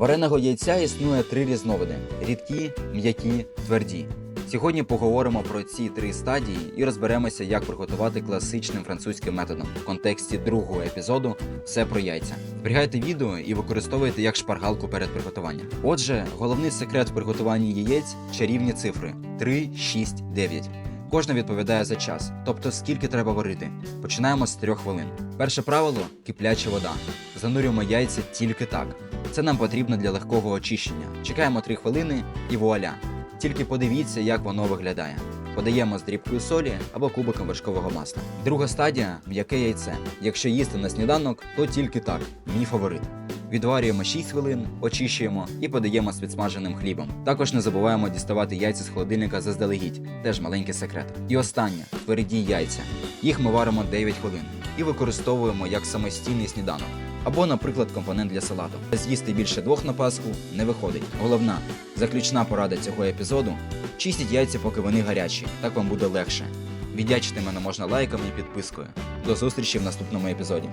Вареного яйця існує три різновиди: рідкі, м'які, тверді. Сьогодні поговоримо про ці три стадії і розберемося, як приготувати класичним французьким методом в контексті другого епізоду все про яйця. Зберігайте відео і використовуйте як шпаргалку перед приготуванням. Отже, головний секрет в приготуванні яєць чарівні цифри 3, 6, 9. Кожна відповідає за час, тобто скільки треба варити. Починаємо з 3 хвилин. Перше правило кипляча вода. Занурюємо яйця тільки так. Це нам потрібно для легкого очищення. Чекаємо 3 хвилини і вуаля. Тільки подивіться, як воно виглядає. Подаємо з дрібкою солі або кубиком вершкового масла. Друга стадія м'яке яйце. Якщо їсти на сніданок, то тільки так. Мій фаворит. Відварюємо 6 хвилин, очищуємо і подаємо з підсмаженим хлібом. Також не забуваємо діставати яйця з холодильника заздалегідь, теж маленький секрет. І останнє тверді яйця. Їх ми варимо 9 хвилин і використовуємо як самостійний сніданок. Або, наприклад, компонент для салату. З'їсти більше двох на пасху не виходить. Головна, заключна порада цього епізоду: чистіть яйця, поки вони гарячі, так вам буде легше. Віддячити мене можна лайком і підпискою. До зустрічі в наступному епізоді.